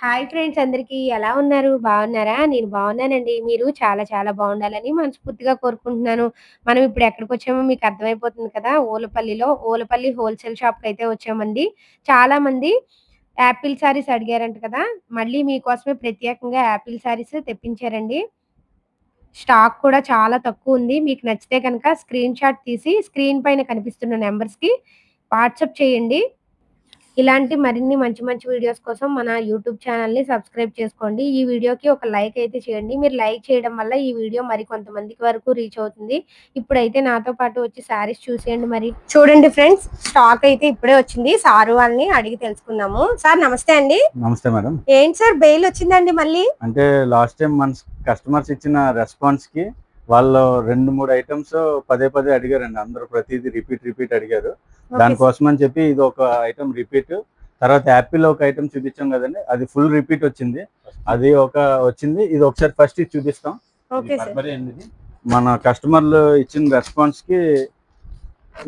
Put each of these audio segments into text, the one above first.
Hi friends అందరికీ ఎలా ఉన్నారు? బాగున్నారా? నేను బాగున్నానండి. మీరు చాలా చాలా బాగుండాలని మనస్ఫూర్తిగా కోరుకుంటున్నాను. మనం ఇప్పుడు ఎక్కడికి వచ్చామో మీకు అర్థమైపోతుంది కదా! ఓలపల్లిలో ఓలపల్లి హోల్‌సేల్ షాప్‌కైతే వచ్చామండి. చాలామంది యాపిల్ శారీస్ అడిగారంట కదా! మళ్ళీ మీకోసమే ప్రత్యేకంగా యాపిల్ శారీస్ తెప్పించారండి. స్టాక్ కూడా చాలా తక్కువ ఉంది మీకు నచ్చితే కనుక స్క్రీన్ షాట్ తీసి స్క్రీన్ పైన కనిపిస్తున్న నెంబర్స్కి వాట్సప్ చేయండి. ఇలాంటి మరిన్ని మంచి మంచి వీడియోస్ కోసం మన యూట్యూబ్ ఛానల్‌ని సబ్స్క్రైబ్ చేసుకోండి. ఈ వీడియోకి ఒక లైక్ అయితే చేయండి. మీరు లైక్ చేయడం వల్ల ఈ వీడియో మరికొంతమందికి వరకు రీచ్ అవుతుంది. ఇప్పుడైతే నాతో పాటు వచ్చి శారీస్ చూసేయండి మరి. చూడండి ఫ్రెండ్స్ స్టాక్ అయితే ఇప్పుడే వచ్చింది. సారు వాళ్ళని అడిగి తెలుసుకుందాము. సార్ నమస్తే అండి. నమస్తే మేడం ఏంటి సార్ బెయిల్ వచ్చిందండి మళ్ళీ? అంటే లాస్ట్ టైం మన కస్టమర్స్ ఇచ్చిన రెస్పాన్స్కి వాళ్ళు రెండు మూడు ఐటమ్స్ పదే పదే అడిగారండి. అందరూ ప్రతిదీ రిపీట్ రిపీట్ అడిగారు. దానికోసం అని చెప్పి ఇది ఒక ఐటమ్ రిపీట్ తర్వాత యాపిల్ ఒక ఐటమ్ చూపించాం కదండి. అది ఫుల్ రిపీట్ వచ్చింది. అది ఒక వచ్చింది. ఇది ఒకసారి ఫస్ట్ ఇది చూపిస్తాం. మన కస్టమర్లు ఇచ్చిన రెస్పాన్స్కి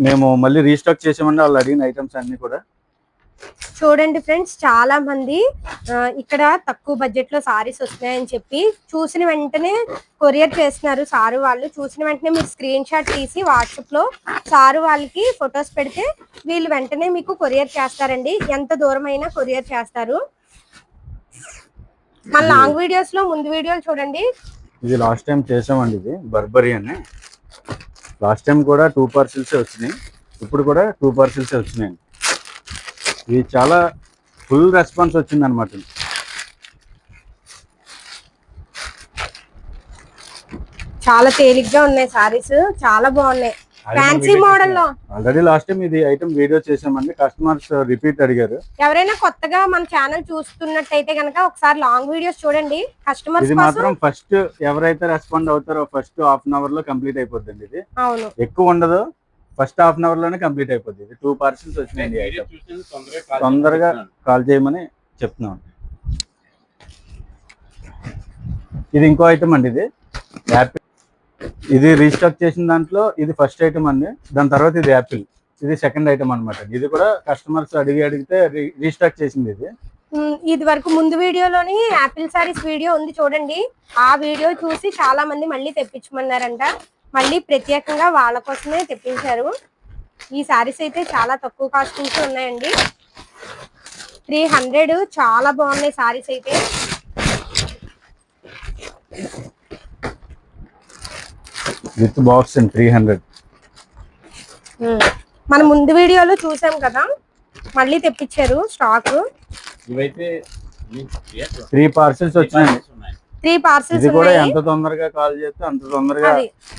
మేము మళ్ళీ రీస్టాక్ చేసామండి. వాళ్ళు అడిగిన ఐటమ్స్ అన్ని కూడా. చూడండి ఫ్రెండ్స్ చాలా మంది ఇక్కడ తక్కువ బడ్జెట్లో సారీస్ వస్తున్నాయని చెప్పి చూసిన వెంటనే కొరియర్ చేస్తున్నారు సారు వాళ్ళు. చూసిన వెంటనే మీరు స్క్రీన్ షాట్ తీసి వాట్సాప్లో సారు వాళ్ళకి ఫొటోస్ పెడితే వీళ్ళు వెంటనే మీకు కొరియర్ చేస్తారండి. ఎంత దూరం అయినా కొరియర్ చేస్తారు మన లాంగ్ వీడియోస్లో ముందు వీడియోలు చూడండి. ఇది లాస్ట్ టైం చేసామండి ఇది బర్బరీ అని. లాస్ట్ టైం కూడా టూ పార్సిల్స్ వచ్చినాయి. ఇప్పుడు కూడా టూ పార్సిల్స్ వచ్చినాయి ఇది చాలా ఫుల్ రెస్పాన్స్ వచ్చింది అనమాట చాలా తేలిగ్గా ఉన్నాయి సారీస్ చాలా బాగున్నాయి. ఫ్యాన్సీ మోడల్లో. ఆల్రెడీ లాస్ట్ టైం ఇది ఐటమ్ వీడియో చేసామండి. కస్టమర్స్ రిపీట్ అడిగారు. ఎవరైనా కొత్తగా మన ఛానల్ చూస్తున్నట్టయితే గనక ఒకసారి లాంగ్ వీడియోస్ చూడండి. కస్టమర్స్ ఇది మాత్రం ఫస్ట్ ఎవరైతే రెస్పాండ్ అవుతారో ఫస్ట్ హాఫ్ అన్ అవర్లో కంప్లీట్ అయిపోతుంది ఇది. అవును. ఎక్కువ ఉండదు. ఫస్ట్ హాఫ్ అన్ అవర్లోనే కంప్లీట్ అయిపోతుంది ఇది టూ పార్సిల్స్ వచ్చినాయండి ఈ ఐటమ్ తొందరగా కాల్ చేయమని చెప్తున్నాం ఇది ఇంకో ఐటమ్ అండి ఇది. యాపిల్. ఇది రీస్టాక్ చేసిన దాంట్లో ఇది ఫస్ట్ ఐటమ్ అండి. దాని తర్వాత ఇది యాపిల్. ఇది సెకండ్ ఐటమ్ అన్నమాట. ఇది కూడా కస్టమర్స్ అడిగి అడిగితే రీస్టాక్ చేసింది ఇది. ఇది వరకు ముందు వీడియోలోని యాపిల్ సారీస్ వీడియో ఉంది చూడండి. ఆ వీడియో చూసి చాలా మంది మళ్ళీ తెప్పించమన్నారంట. మళ్ళీ ప్రత్యేకంగా వాళ్ళ కోసమే తెప్పించారు. ఈ సారీస్ అయితే చాలా తక్కువ కాస్ట్ నుంచి ఉన్నాయండి. త్రీ హండ్రెడ్ చాలా బాగున్నాయి సారీస్ అయితే. With box three hundred. మన ముందు వీడియోలో చూసాం కదా మళ్ళీ తెప్పించారు స్టాక్. ఇవైతే త్రీ పార్సిల్స్ వచ్చినాయండి త్రీ పార్సల్స్ కూడా ఎంత తొందరగా కాల్ చేస్తే అంత తొందరగా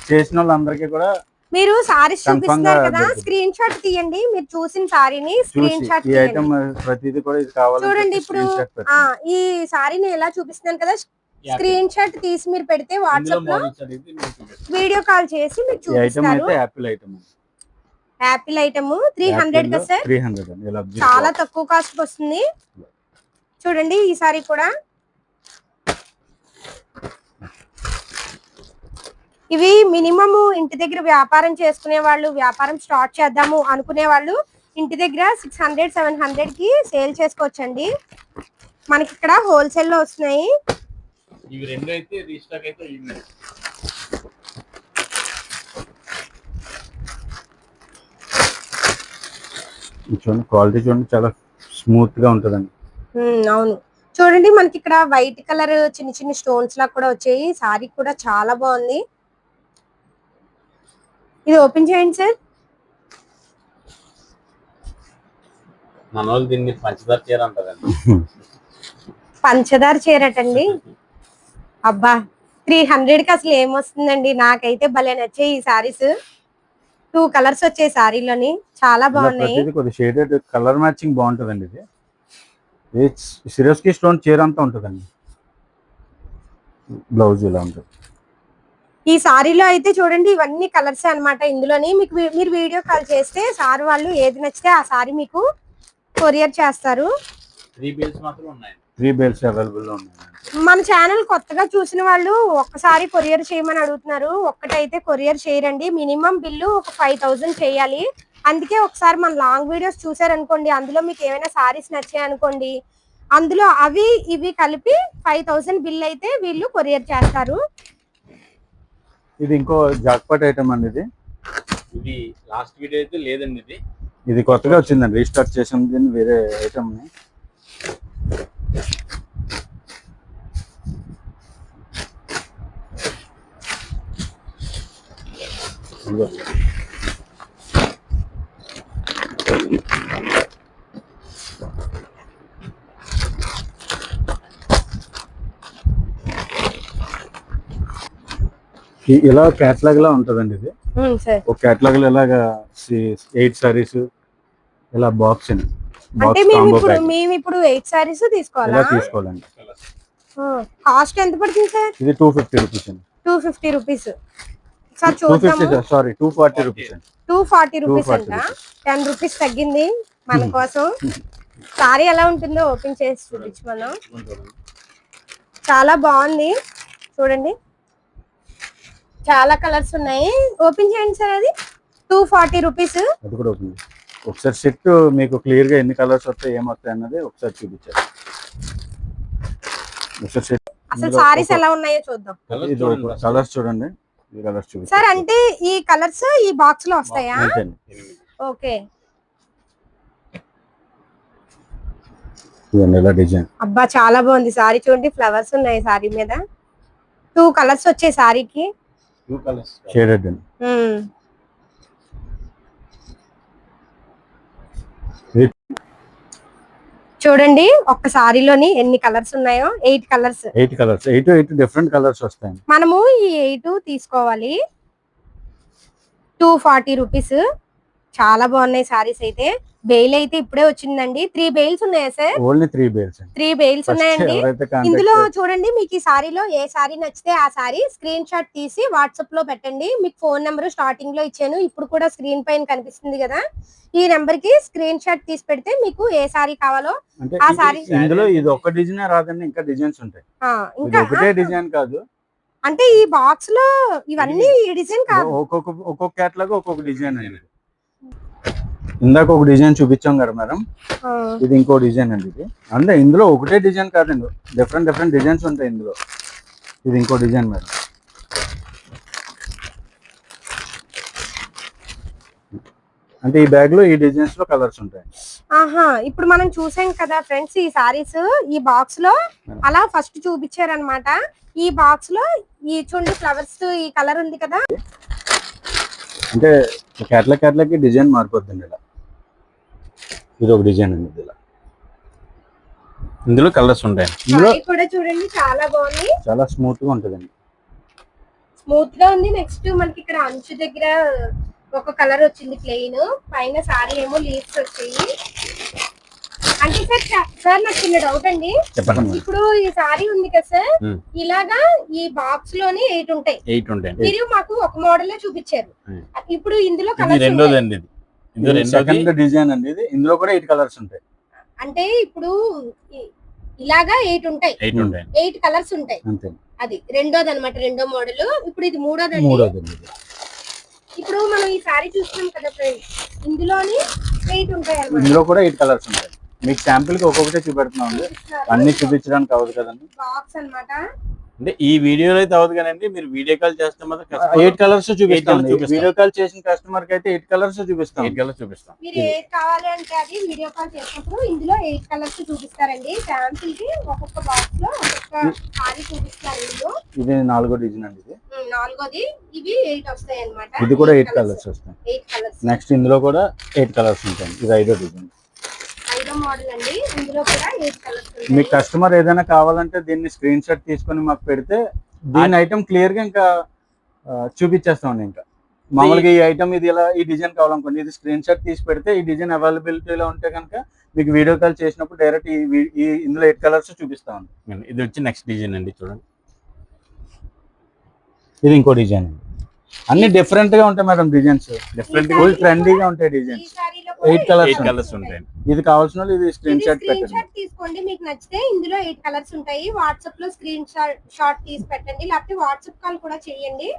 చేసిన వాళ్ళందరికీ కూడా మీరు సారీస్ చూపిస్తున్నారు కదా. స్క్రీన్ షాట్ తీయండి. మీరు చూసిన సారీని స్క్రీన్ షాట్ ఈ తీయండి. ఐటమ్ ప్రతిదీ కూడా ఇది చూడండి ఇప్పుడు. ఈ సారీని ఎలా చూపిస్తున్నాను కదా స్క్రీన్ షాట్ తీసి మీరు పెడితే వాట్సాప్లో వీడియో కాల్ చేసి మీరు చూపిస్తారు. Apple item apple item three hundred కదా సార్ చాలా. తక్కువ కాస్ట్ వస్తుంది. చూడండి ఈ సారీ కూడా. ఇవి మినిమం ఇంటి దగ్గర వ్యాపారం చేసుకునే వాళ్ళు వ్యాపారం స్టార్ట్ చేద్దాము అనుకునే వాళ్ళు ఇంటి దగ్గర సిక్స్ హండ్రెడ్ సెవెన్ హండ్రెడ్కి సేల్ చేసుకోవచ్చండి. మనకి ఇక్కడ హోల్సేల్లో వస్తున్నాయి. ఇవి రెండు అయితే రీస్టాక్ అయితే ఇవి. ఇది చూడండి క్వాలిటీ చూడండి చాలా స్మూత్గా ఉంటుందండి అవును. చూడండి మనకి ఇక్కడ వైట్ కలర్ చిన్న చిన్న స్టోన్స్ లా కూడా వచ్చాయి. సారీ కూడా చాలా బాగుంది. ఇది ఓపెన్ చేయండి సార్. మన వాళ్ళు దీన్ని పంచదార చీర అంటారండి. పంచదార చీరటండి. అబ్బా త్రీ హండ్రెడ్కి అసలు ఏమొస్తుందండి? నాకైతే భలే నచ్చాయి ఈ సారీస్ టూ కలర్స్ వచ్చాయి సారీలోని చాలా బాగున్నాయి. షేడెడ్ కలర్ మ్యాచింగ్ బాగుంటుందండి ఇది. ఇది సిరోస్కి స్టోన్ చీర అంతా ఉంటుందండి. బ్లౌజ్ ఇలా ఉంటుంది. ఈ సారీలో అయితే చూడండి ఇవన్నీ కలర్స్ అన్నమాట. ఇందులోని మీకు మీరు వీడియో కాల్ చేస్తే సార్ వాళ్ళు ఏది నచ్చితే ఆ సారీ మీకు కొరియర్ చేస్తారు. త్రీ బిల్స్ మాత్రం ఉన్నాయి. త్రీ బేల్స్ అవైలబుల్లో ఉన్నాయి. మన ఛానల్ కొత్తగా చూసిన వాళ్ళు ఒక్కసారి కొరియర్ చేయమని అడుగుతున్నారు. ఒక్కటైతే కొరియర్ చేయరండి. మినిమం బిల్లు ఒక ఫైవ్ థౌజండ్ చేయాలి. అందుకే ఒకసారి మన లాంగ్ వీడియోస్ చూసారనుకోండి అందులో మీకు ఏమైనా సారీస్ నచ్చాయి అనుకోండి అందులో అవి ఇవి కలిపి ఫైవ్ థౌసండ్ బిల్ అయితే వీళ్ళు కొరియర్ చేస్తారు. ఇది ఇంకో జాక్పాట్ ఐటమ్ అండి ఇది. ఇది లాస్ట్ వీడియో అయితే లేదండి ఇది. ఇది కొత్తగా వచ్చిందండి రీస్టాక్ చేసింది దీన్ని వేరే ఐటమ్ని. ఇలా క్యాట్లాగ్ లా ఉంటదండి ఇది. సార్. ఒక క్యాటలాగ్లో ఇలాగా ఎయిట్ సారీస్ ఇలా బాక్స్ అండి అంటే మేము ఇప్పుడు మేము ఇప్పుడు ఎయిట్ సారీస్ తీసుకోవాలా? ఇలా తీసుకోవాలండి? కాస్ట్ ఎంత పడుతుంది సార్? ఇది టూ ఫిఫ్టీ రూపీస్ అండి. Two fifty rupees sir two forty rupees two forty rupees 240 అంట టెన్ రూపీస్ తగ్గింది మన కోసం. సారీ ఎలా ఉంటుందో ఓపెన్ చేసి చూపించు మనం చాలా బాగుంది. చూడండి. చాలా కలర్స్ ఉన్నాయి. ఓపెన్ చేయండి సార్ అది. టూ ఫార్టీ రూపీస్ అది కూడా ఓపెన్ చేసి. ఒకసారి సెట్ మీకు క్లియర్గా ఎన్ని కలర్స్ వస్తాయి ఏమొస్తాయి అన్నది ఒకసారి చూపించారు ఒకసారి సెట్. అసలు సారీస్ ఎలా ఉన్నాయో చూద్దాం. కలర్స్ చూడండి. కలర్స్ సార్ అంటే ఈ కలర్స్ ఈ బాక్స్లో వస్తాయా. ఓకే. డిజైన్. అబ్బా చాలా బాగుంది. సారీ చూడండి ఫ్లవర్స్ ఉన్నాయి సారీ మీద. టూ కలర్స్ వచ్చాయి సారీకి. షేడెడ్ చూడండి ఒక్క సారీలోని ఎన్ని కలర్స్ ఉన్నాయో? Eight colours. Eight colours. Eight eight different colours వస్తాయండి. మనము ఈ ఎయిట్ తీసుకోవాలి. Two forty rupees. చాలా బాగున్నాయి సారీస్ అయితే. బెయిల్ అయితే ఇప్పుడే వచ్చిందండి. త్రీ బెయిల్స్ ఉన్నాయా సార్? ఓన్లీ త్రీ బేల్స్ అండి. త్రీ బెయిల్స్ ఉన్నాయండి. ఇందులో చూడండి మీకు ఈ సారీలో ఏ సారీ నచ్చితే ఆ సారీ స్క్రీన్ షాట్ తీసి వాట్సాప్లో పెట్టండి. మీకు ఫోన్ నెంబర్ స్టార్టింగ్లో ఇచ్చాను. ఇప్పుడు కూడా స్క్రీన్ పైన కనిపిస్తుంది కదా. ఈ నెంబర్కి స్క్రీన్ షాట్ తీసి పెడితే మీకు ఏ సారీ కావాలో ఆ సారీ- ఇందులో ఇది ఒక డిజైన్ రాదండి ఇంకా డిజైన్స్ ఉంటాయి. ఇంకా ఒకటే డిజైన్ కాదు. అంటే ఈ బాక్స్లో ఇవన్నీ ఈ డిజైన్ కాదు. ఒక్కొక్క ఒక్కొక్క క్యాట్లాగ్ ఒక్కొక్క డిజైన్ అండి. ఇందాక ఒక డిజైన్ చూపించాం కదా మేడం. ఇది ఇంకో డిజైన్ అండి ఇది. అంటే ఇందులో ఒకటే డిజైన్ కాదండి. డిఫరెంట్ డిఫరెంట్ డిజైన్స్ ఉంటాయి ఇందులో. ఇది ఇంకో డిజైన్ మేడం. అంటే ఈ బ్యాగ్లో ఈ డిజైన్స్లో కలర్స్ ఉంటాయి. ఆహా ఇప్పుడు మనం చూసాం కదా ఫ్రెండ్స్ ఈ సారీస్ ఈ బాక్స్లో అలా ఫస్ట్ చూపించారనమాట ఈ బాక్స్లో ఈ చూడండి ఫ్లవర్స్ ఈ కలర్ ఉంది కదా. అంటే క్యాట్లాగ్ క్యాట్లాగ్కి డిజైన్ మారిపోతుంది ఇలా. ఇది ఒక డిజైన్ అండి ఇది ఇలా ఇందులో కలర్స్ ఉంటాయి ఇందులో కూడా చూడండి చాలా బాగుంది. చాలా స్మూత్గా ఉంటుందండి. స్మూత్గా ఉంది. నెక్స్ట్ మనకి ఇక్కడ అంచు దగ్గర ఒక కలర్ వచ్చింది ప్లెయిన్. పైన సారీ ఏమో లీవ్స్ వచ్చాయి. అంటే సార్ సార్ నాకు చిన్న డౌట్ అండి. ఇప్పుడు ఈ సారీ ఉంది కదా సార్. ఇలాగా ఈ బాక్స్లోని ఎయిట్ ఉంటాయి. ఎయిట్ ఉంటాయి మీరు మాకు ఒక మోడల్ చూపించారు. ఇప్పుడు ఇందులో ఇది కలర్స్ సెకండ్ డిజైన్ అండి ఇది. ఇందులో కూడా ఎయిట్ కలర్స్ ఉంటాయి. అంటే ఇప్పుడు ఇలాగా ఎయిట్ ఉంటాయి. Eight Hmm. ఉంటాయి ఎయిట్ కలర్స్ ఉంటాయి. అంతే. అది రెండోది అనమాట రెండో మోడల్. ఇప్పుడు ఇది మూడోది మూడోది. ఇప్పుడు మనం ఈ సారీ చూస్తున్నాం కదా ఫ్రెండ్స్ ఇందులోని ఎయిట్ ఉంటాయి అనమాట ఇందులో కూడా ఎయిట్ కలర్స్ ఉంటాయి. మీకు శాంపిల్కి ఒక్కొక్కటే చూపెడుతున్నాం అన్ని చూపించడానికి అవ్వదు కదండి. బాక్స్ అన్నమాట. అంటే ఈ వీడియోలో అయితే అవ్వదు కానీ మీరు వీడియో కాల్ చేస్తే మాత్రం ఎయిట్ కలర్స్ చూపిస్తాం. వీడియో కాల్ చేసిన కస్టమర్కి అయితే ఎయిట్ కలర్స్ చూపిస్తాం. ఎయిట్ కలర్స్ చూపిస్తాం. మీరు ఏది కావాలి అంటే అది వీడియో కాల్ చేసినప్పుడు ఇందులో ఎయిట్ కలర్స్ చూపిస్తారండి. శాంపిల్కి ఒక్కొక్క బాక్స్లో ఒక్కొక్క సారీ చూపిస్తారు ఇది నాలుగో డిజైన్ అండి ఇది. నాలుగోది. ఇవి ఎయిట్ వస్తాయి అనమాట ఇది కూడా ఎయిట్ కలర్స్ వస్తాయి. Eight colours. నెక్స్ట్ ఇందులో కూడా ఎయిట్ కలర్స్ ఉంటాయి. ఇది ఐదో డిజైన్. ఐదో మోడల్ అండి. మీకు కస్టమర్ ఏదైనా కావాలంటే దీన్ని స్క్రీన్ షాట్ తీసుకొని మాకు పెడితే దీని ఐటమ్ క్లియర్గా ఇంకా చూపించేస్తామండి ఇంకా. మామూలుగా ఈ ఐటమ్ ఇది ఇలా ఈ డిజైన్ కావాలనుకోండి ఇది స్క్రీన్ షాట్ తీసి పెడితే ఈ డిజైన్ అవైలబిలిటీలో ఉంటే కనుక మీకు వీడియో కాల్ చేసినప్పుడు డైరెక్ట్ ఈ ఇందులో ఎయిట్ కలర్స్ చూపిస్తామండి. ఇది వచ్చి నెక్స్ట్ డిజైన్ అండి చూడండి. ఇది ఇంకో డిజైన్ అండి. అన్ని డిఫరెంట్గా ఉంటాయి మేడం డిజైన్స్ డిఫరెంట్ ఫుల్ ట్రెండీగా ఉంటాయి. డిజైన్స్ ఎయిట్ కలర్స్ ఉంటాయి. ఇది కావాల్సిన వాళ్ళు ఇది స్క్రీన్ షాట్ స్క్రీన్ పెట్టండి. షాట్ తీసుకోండి. మీకు నచ్చితే ఇందులో ఎయిట్ కలర్స్ ఉంటాయి. వాట్సాప్లో స్క్రీన్ షాట్ షాట్ తీసి పెట్టండి. లేకపోతే వాట్సాప్ కాల్ కూడా చేయండి.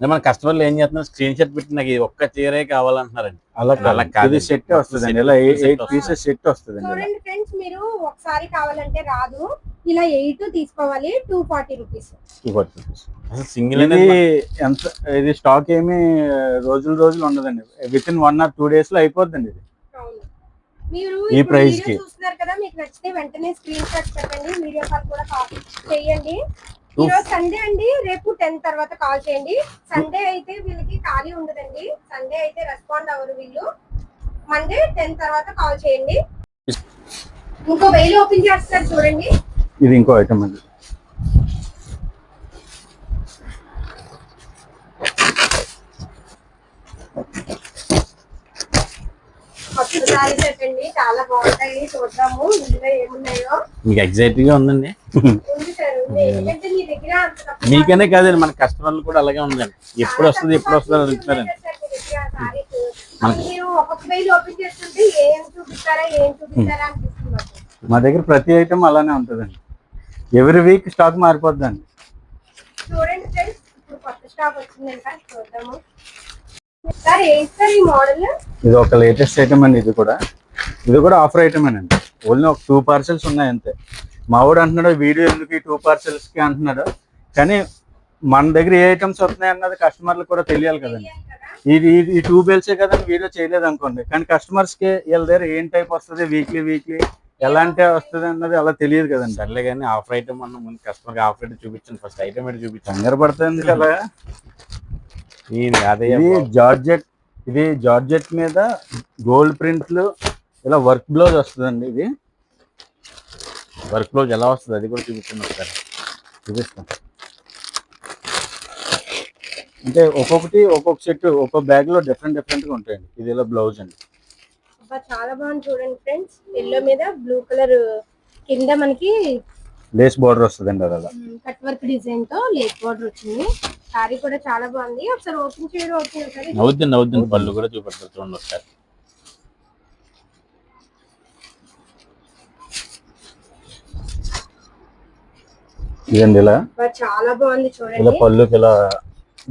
మన కస్టమర్లు ఏం చేస్తున్నారు? స్క్రీన్ షాట్ పెట్టి నాకు ఇది ఒక్క చీరే కావాలంటున్నారండి. అలా అలా కాదు. సెట్ వస్తుందండి Set, ఇలా ఎయిట్ వస్తుంది. Pieces set. చూడండి ఫ్రెండ్స్ మీరు ఒకసారి కావాలంటే రాదు. ఇలా ఎయిట్ తీసుకోవాలి two forty rupees. Forty rupees. అసలు సింగిల్ ఇది ఎంత ఇది స్టాక్ ఏమి రోజులు రోజులు ఉండదండి. Within one or two డేస్లో అయిపోద్దండి ఇది. మీరు ఈ వీడియో కి. చూస్తున్నారు కదా మీకు నచ్చితే వెంటనే స్క్రీన్ షాట్ పెట్టండి వీడియో కాల్ కూడా కాల్ చేయండి. ఈరోజు సండే అండి రేపు టెన్ తర్వాత కాల్ చేయండి. సండే అయితే వీళ్ళకి ఖాళీ ఉండదండి. సండే అయితే రెస్పాండ్ అవ్వరు వీళ్ళు. మండే టెన్ తర్వాత కాల్ చేయండి. ఇంకో వెయిల్ ఓపెన్ చేస్తారు చూడండి. ఇది ఇంకో ఐటమ్ అండి మీకు ఎగ్జైట్గా ఉందండి. మీకనే కాదండి మన కస్టమర్లు కూడా అలాగే ఉందండి. ఎప్పుడు వస్తుంది ఎప్పుడు వస్తుంది అని అడుగుతున్నారండి. మా దగ్గర ప్రతి ఐటమ్ అలానే ఉంటుందండి. ఎవ్రీ వీక్ స్టాక్ మారిపోద్దండి. చూడండి ఫ్రెండ్స్ ఇప్పుడు కొత్త స్టాక్ వచ్చిందంట చూద్దాము. సార్ ఏంటి సార్ ఈ మోడల్ ఇది ఒక లేటెస్ట్ ఐటమ్ అండి ఇది కూడా. ఇది కూడా ఆఫర్ ఐటమ్ అండి ఓన్లీ ఒక టూ పార్సెల్స్ ఉన్నాయి అంతే. మావాడు అంటున్నాడు వీడియో ఎందుకు ఈ టూ పార్సెల్స్కి? అంటున్నాడు. కానీ మన దగ్గర ఏ ఐటమ్స్ వస్తున్నాయి అన్నది కస్టమర్లకు కూడా తెలియాలి కదండి. ఇది ఈ టూ బెల్సే కదండి వీడియో చేయలేదు అనుకోండి కానీ కస్టమర్స్కి వీళ్ళ దగ్గర ఏం టైప్ వస్తుంది? వీక్లీ వీక్లీ ఎలాంటి వస్తుంది అన్నది అలా తెలియదు కదండి. సర్లే కానీ ఆఫర్ ఐటమ్ అన్న ముందు కస్టమర్ ఆఫర్ ఐటమ్ చూపించండి ఫస్ట్ ఐటమ్ ఏంటి చూపించండి కంగారు పడుతుంది కదా. ఈ అదే ఇది జార్జెట్ ఇది జార్జెట్ మీద గోల్డ్ ప్రింట్లు ఇలా వర్క్ బ్లౌజ్ వస్తుందండి ఇది. వర్క్ బ్లౌజ్ ఎలా వస్తుంది అది కూడా చూపించండి ఒకసారి. చూపిస్తాం అంటే ఒక్కొక్కటి ఒక్కొక్క సెట్ ఒక్కొక్క బ్యాగ్లో డిఫరెంట్ డిఫరెంట్గా ఉంటాయండి. ఇది ఇలా బ్లౌజ్ అండి. అబ్బా, చాలా బాగుంది చూడండి ఫ్రెండ్స్. ఎల్లో మీద బ్లూ కలర్ కింద మనకి లేస్ బార్డర్ వస్తుందండి అలా. కట్ వర్క్ డిజైన్తో లేక్ బార్డర్ వచ్చింది. సారీ కూడా చాలా బాగుంది. ఒకసారి ఓపెన్ చేయడం అవుతుంది ఒకసారి నవ్వుద్ది నవ్వుద్ది పళ్ళు కూడా చూపెడతారు చూడండి ఒకసారి. ఇదండి ఇలా. చాలా బాగుంది ఇలా చూడండి పళ్ళుకి ఇలా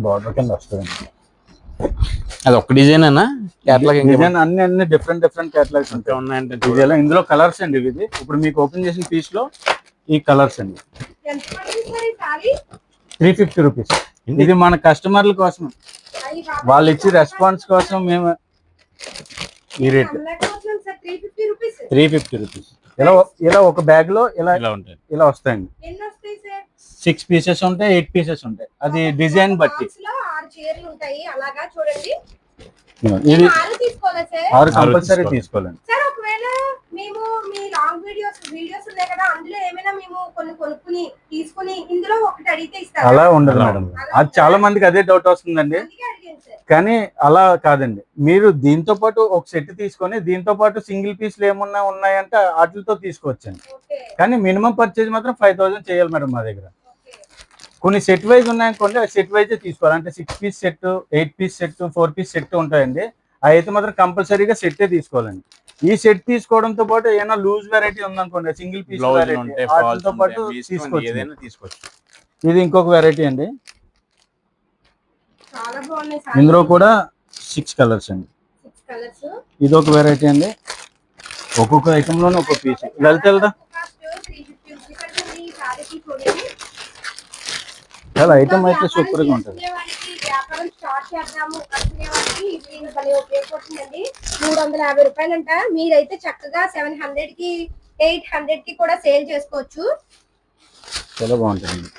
బార్డర్ కింద వస్తుందండి. అది ఒక్క డిజైన్ అన్నా? కేటలాగ్ ఇంకా డిజైన్ అన్ని అన్ని డిఫరెంట్ డిఫరెంట్ కేటలాగ్స్ ఉంటాయి. ఉన్నాయంటే ఇది ఎలా ఇందులో కలర్స్ అండి ఇది ఇప్పుడు మీకు ఓపెన్ చేసిన పీస్లో ఈ కలర్స్ అండి. త్రీ ఫిఫ్టీ రూపీస్ ఇది మన కస్టమర్ల కోసం. వాళ్ళు ఇచ్చి రెస్పాన్స్ కోసం మేము ఈ రేట్ త్రీ ఫిఫ్టీ రూపీస్ ఇలా ఇలా ఒక బ్యాగ్లో ఇలా ఇలా ఉంటాయి. ఇలా వస్తాయండి. సిక్స్ పీసెస్ ఉంటాయి ఎయిట్ పీసెస్ ఉంటాయి. అది డిజైన్ బట్టి. ఇది ఆరు కంపల్సరీ తీసుకోవాలి. తీసుకోవాలండి. సార్ ఒకవేళ మేము మీ లాంగ్ వీడియోస్ వీడియోస్ ఉన్నాయి కదా అందులో ఏమైనా మేము కొన్ని కొనుక్కుని తీసుకుని ఇందులో ఒకటి అడిగితే ఇస్తారా? అలా ఉండదు మేడం. అది చాలా మందికి అదే డౌట్ వస్తుందండి. కానీ అలా కాదండి. మీరు దీంతో పాటు ఒక సెట్ తీసుకొని దీంతో పాటు సింగిల్ పీస్లు ఏమున్నా ఉన్నాయంటే వాటితో తీసుకోవచ్చండి. ఓకే. కానీ మినిమం పర్చేజ్ మాత్రం ఫైవ్ థౌసండ్ చేయాలి మేడం మా దగ్గర. కొన్ని సెట్ వైజ్ ఉన్నాయనుకోండి సెట్ వైజ్ తీసుకోవాలి. అంటే six piece set eight piece set four piece set ఉంటాయండి. అవి అయితే మాత్రం కంపల్సరీగా సెట్టే తీసుకోవాలండి. ఈ సెట్ తీసుకోవడంతో పాటు ఏమైనా లూజ్ వెరైటీ ఉందనుకోండి సింగిల్ పీస్ వెరైటీ వాటితో పాటు తీసుకోవచ్చు. ఏదైనా తీసుకోవచ్చు. ఇది ఇంకొక వెరైటీ అండి. ఇందులో కూడా సిక్స్ కలర్స్ అండి. సిక్స్ కలర్స్ ఇది ఒక వెరైటీ అండి. ఒక్కొక్క ఐటమ్లోనే ఒక్కొక్క పీస్ వెళ్తే వెళ్దా త్రీ ఫిఫ్టీ రూపీస్ అంటే ఈ సారీకి చూడండి చాలా ఐటమ్ అయితే సూపర్గా ఉంటుంది. వ్యాపారం స్టార్ట్ చేద్దాము. అనుకునే వాళ్ళకి ఇది దీని భలే ఉపయోగపడుతుందండి. మూడు వందల యాభై రూపాయలంట. మీరైతే చక్కగా సెవెన్ హండ్రెడ్కి ఎయిట్ హండ్రెడ్కి కూడా సేల్ చేసుకోవచ్చు. చాలా బాగుంటుంది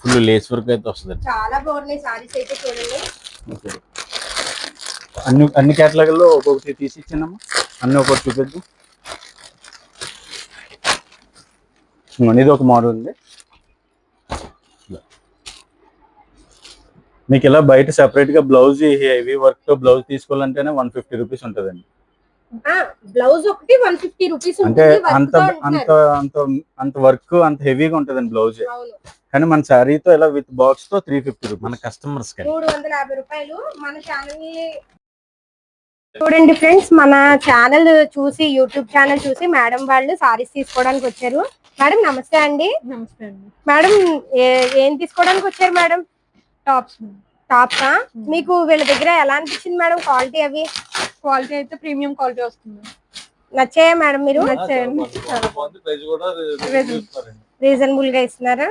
ఫుల్ లేస్ వర్క్ అయితే వస్తుంది చాలా బాగున్నాయి సారీస్ అయితే చూడండి. అన్ని అన్ని కేటలాగుల్లో ఒక్కొక్కటి తీసి ఇచ్చానమ్మా. అన్ని ఒక్కొక్కటి చూపిద్దాం. ఇది ఒక మోడల్ ఉంది మీకు ఇలా బయట సెపరేట్గా బ్లౌజ్ హెవీ వర్క్తో బ్లౌజ్ తీసుకోవాలంటేనే వన్ ఫిఫ్టీ రూపీస్ ఉంటుందండి. బ్లౌజ్ ఒకటి వన్ ఫిఫ్టీ రూపీస్ అంటే అంత అంత. అంత అంత వర్క్ అంత హెవీగా ఉంటుందండి బ్లౌజ్ కానీ మన శారీతో ఇలా విత్ బాక్స్తో త్రీ ఫిఫ్టీ మన రూపీస్ కస్టమర్స్ మూడు వందల యాభై రూపాయలు మన ఛానల్ చూడండి ఫ్రెండ్స్ మన ఛానల్ చూసి యూట్యూబ్ ఛానల్ చూసి మేడం వాళ్ళు సారీస్ తీసుకోవడానికి వచ్చారు. మేడం నమస్తే అండి. నమస్తే అండి. మేడం ఏం తీసుకోవడానికి వచ్చారు మేడం టాప్స్ టాప్స్ మీకు వీళ్ళ దగ్గర ఎలా అనిపించింది మేడం? క్వాలిటీ అవి? క్వాలిటీ అయితే ప్రీమియం క్వాలిటీ వస్తుంది. నచ్చాయా మేడం మీరు? నచ్చాయండి. ప్రైస్ కూడా రీజనబుల్గా ఇస్తున్నారా?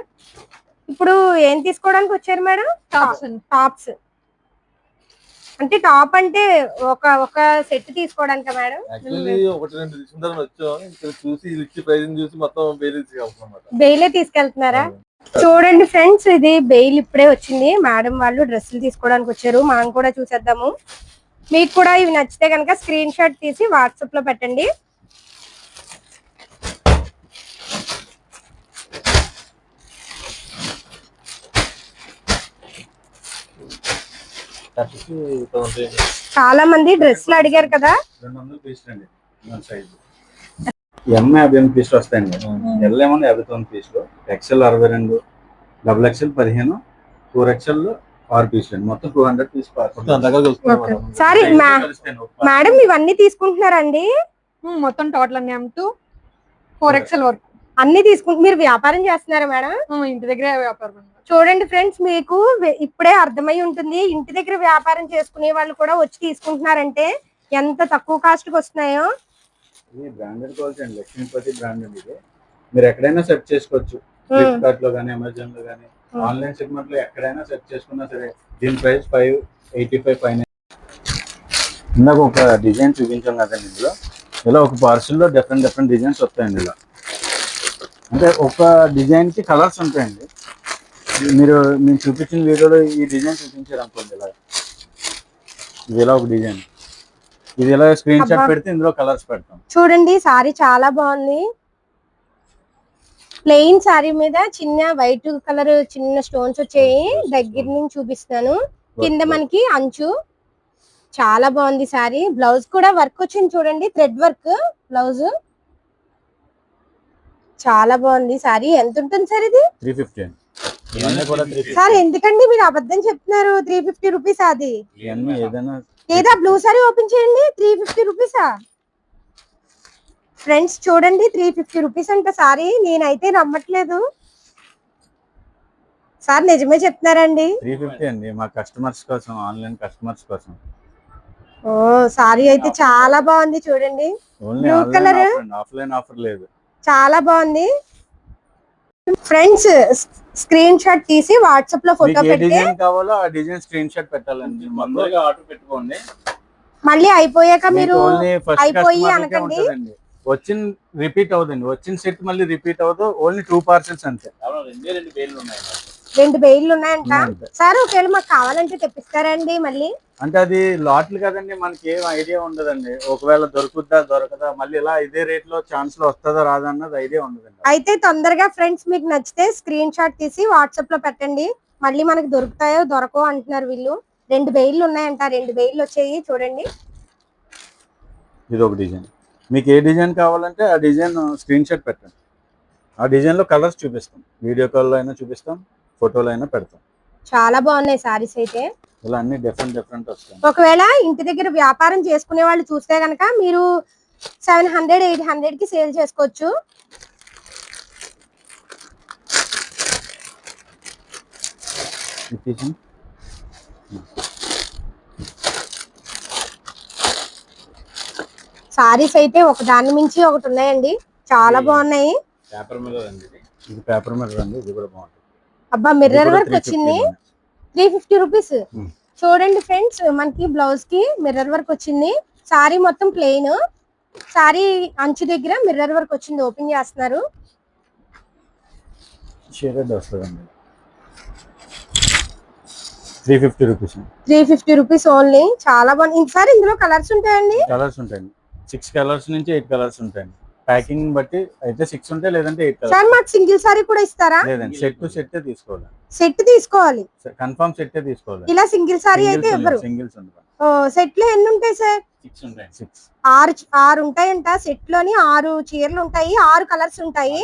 ఇప్పుడు ఏం తీసుకోవడానికి వచ్చారు మేడం? టాప్స్ టాప్స్ అంటే టాప్ అంటే ఒక ఒక సెట్ తీసుకోవడానికా మేడం? ఒకటి రెండు తీసుకుంటారని వచ్చాం. ఇక్కడ చూసి ఇచ్చి చూసి మొత్తం బెయిలే తీసుకెళ్తున్నారా? చూడండి ఫ్రెండ్స్ ఇది బెయిల్ ఇప్పుడే వచ్చింది. మేడం వాళ్ళు డ్రెస్సులు తీసుకోవడానికి వచ్చారు. మనం కూడా చూసేద్దాము. మీకు కూడా ఇవి నచ్చితే కనుక స్క్రీన్ షాట్ తీసి వాట్సాప్లో పెట్టండి. చాలా మంది డ్రెస్సులు అడిగారు కదా. ఎం యాభై ఎనిమిది పీసులు వస్తాయండి. ఎల్ ఏమో యాభై తొమ్మిది పీసులు ఎక్సెల్ అరవై రెండు డబుల్ ఎక్సెల్ పదిహేను ఫోర్ ఎక్సెల్ ఆరు పీసులు అండి మొత్తం two hundred piece sari madam ఇవన్నీ తీసుకుంటున్నారండి? మొత్తం టోటల్ అన్ని ఎం టు ఫోర్ ఎక్స్ఎల్ వరకు. అన్ని తీసుకుంటు మీరు వ్యాపారం చేస్తున్నారా మేడం? ఇంటి దగ్గరే వ్యాపారం. చూడండి ఫ్రెండ్స్ మీకు ఇప్పుడే అర్థమై ఉంటుంది. ఇంటి దగ్గర వ్యాపారం చేసుకునే వాళ్ళు కూడా వచ్చి తీసుకుంటున్నారంటే ఎంత తక్కువ కాస్ట్కి వస్తున్నాయో. ఇది బ్రాండెడ్ క్వాలిటీ అండి. లక్ష్మీపతి బ్రాండ్ అండి ఇది. మీరు ఎక్కడైనా సెర్చ్ చేసుకోవచ్చు. ఫ్లిప్కార్ట్లో కానీ అమెజాన్లో కానీ. ఆన్లైన్ సెగ్మెంట్లో ఎక్కడైనా సెర్చ్ చేసుకున్నా సరే దీని ప్రైస్ ఫైవ్ ఎయిటీ ఫైవ్ పైన ఇందాక ఒక డిజైన్ చూపించాం కదండి ఇందులో. ఇలా ఒక పార్సిల్లో డిఫరెంట్ డిఫరెంట్ డిజైన్స్ వస్తాయండి ఇలా. అంటే ఒక డిజైన్కి కలర్స్ ఉంటాయండి. మీరు మేము చూపించిన వీడియోలో ఈ డిజైన్ చూపించారు అనుకోండి ఇలా ఇది ఇలా ఒక డిజైన్? ఇది ఇలా స్క్రీన్ షాట్. పెడితే ఇందులో కలర్స్ పెడతాం. చూడండి సారీ చాలా బాగుంది. ప్లెయిన్ సారీ మీద చిన్న వైట్ కలర్ చిన్న స్టోన్స్ వచ్చాయి. దగ్గర నుంచి చూపిస్తున్నాను. కింద మనకి అంచు. చాలా బాగుంది సారీ. బ్లౌజ్ కూడా వర్క్ వచ్చింది చూడండి థ్రెడ్ వర్క్ బ్లౌజ్. చాలా బాగుంది సారీ. ఎంత ఉంటుంది సార్ ఇది? త్రీ ఫిఫ్టీ సార్ ఎందుకండి మీరు అబద్ధం చెప్తున్నారు? త్రీ ఫిఫ్టీ రూపీస్ అది. ఏదా బ్లూ సారీ ఓపెన్ చేయండి. త్రీ ఫిఫ్టీ రూపీసా ఫ్రెండ్స్ చూడండి త్రీ ఫిఫ్టీ రూపీస్ అంట సారీ నేనైతే నమ్మట్లేదు. సార్ నిజమే చెప్తున్నారండి. త్రీ ఫిఫ్టీ అండి. మా కస్టమర్స్ కోసం ఆన్లైన్ కస్టమర్స్ కోసం. ఓ సారీ అయితే చాలా బాగుంది చూడండి? ఆఫర్ అండి. ఆఫ్లైన్ ఆఫర్ లేదు. చాలా బాగుంది. ఫ్రెండ్స్ స్క్రీన్ షాట్ తీసి వాట్సాప్లో ఫోటో డిజైన్ కావాలో ఆ డిజైన్ స్క్రీన్ షాట్ పెట్టాలండి. ఆర్డర్ పెట్టుకోండి. మళ్ళీ అయిపోయాక మీరు ఓన్లీ ఫస్ట్ అయిపోయి అనకండి. ఉంటుందండి. వచ్చిన రిపీట్ అవుతుంది వచ్చిన సెట్ మళ్ళీ రిపీట్ అవ్వదు ఓన్లీ టూ పార్సెల్స్ అంతే. రెండే రెండు పేర్లు ఉన్నాయి. నాకు. రెండు బెయిల్ ఉన్నాయంట. సార్ ఒకవేళ మాకు కావాలంటే తెప్పిస్తారండి మళ్ళీ. అంటే అది లాట్లు కదండి మనకి ఏం ఐడియా ఉండదండి. ఒకవేళ దొరుకుద్దా దొరకదా మళ్ళీ ఇలా ఇదే రేట్లో ఛాన్స్లో వస్తుందా రాదా అన్నది ఐడియా ఉండదండి. అయితే తొందరగా ఫ్రెండ్స్ మీకు నచ్చితే స్క్రీన్ షాట్ తీసి వాట్సాప్లో పెట్టండి. మళ్ళీ మనకి దొరుకుతాయో దొరకవు అంటున్నారు వీళ్ళు. రెండు బెయిల్ ఉన్నాయంట. రెండు బెయిల్ వచ్చాయి చూడండి. ఇది ఒక డిజైన్. మీకు ఏ డిజైన్ కావాలంటే ఆ డిజైన్ స్క్రీన్ షాట్ పెట్టండి. ఆ డిజైన్లో కలర్స్ చూపిస్తాం. వీడియో కాల్లో అయినా చూపిస్తాం. ఫోటోలో అయినా పెడతాం. చాలా బాగున్నాయి సారీస్ అయితే. ఇలా అన్ని డిఫరెంట్ డిఫరెంట్ వస్తాయి. ఒకవేళ ఇంటి దగ్గర వ్యాపారం చేసుకునే వాళ్ళు చూస్తే గనక మీరు సెవెన్ హండ్రెడ్ ఎయిట్ హండ్రెడ్కి సేల్ చేసుకోవచ్చు. సారీస్ అయితే ఒక దాని మించి ఒకటి ఉన్నాయండి. చాలా బాగున్నాయి. పేపర్ మీద ఇది. ఇది పేపర్ మీద రండి ఇది కూడా బాగుంటుంది. అబ్బా మిర్రర్ వర్క్ 350 వచ్చింది. Three fifty rupees. చూడండి ఫ్రెండ్స్ మనకి బ్లౌజ్కి మిర్రర్ వర్క్ వచ్చింది. సారీ మొత్తం ప్లెయిన్ సారీ అంచు దగ్గర మిర్రర్ వర్క్ వచ్చింది. ఓపెన్ చేస్తున్నారు. Three fifty rupees three fifty rupees only చాలా బాగుంది. ఇంకసారి ఇందులో కలర్స్ ఉంటాయండి? కలర్స్ ఉంటాయండి. సిక్స్ కలర్స్ నుంచి ఎయిట్ కలర్స్ ఉంటాయండి. ప్యాకింగ్ బట్టి అయితే సిక్స్ ఉంటాయి లేదంటే ఎయిట్ సార్ మాకు సింగిల్ సారీ కూడా ఇస్తారా? లేదండి సెట్ టు సెట్ తీసుకోవాలి. సెట్ తీసుకోవాలి. కన్ఫర్మ్ సెట్ తీసుకోవాలి. ఇలా సింగిల్ సారీ అయితే ఇవ్వరు సింగిల్స్ సెట్లో ఎన్ని ఉంటాయి సార్? సిక్స్ ఉంటాయి. సిక్స్ ఆరు ఆరు ఉంటాయంట. సెట్లోని ఆరు చీరలు ఉంటాయి ఆరు కలర్స్ ఉంటాయి.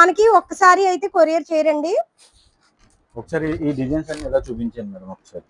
మనకి ఒక్కసారి అయితే కొరియర్ చేయరండి. ఒకసారి ఈ డిజైన్స్ అన్ని ఎలా చూపించాను మేడం ఒకసారి?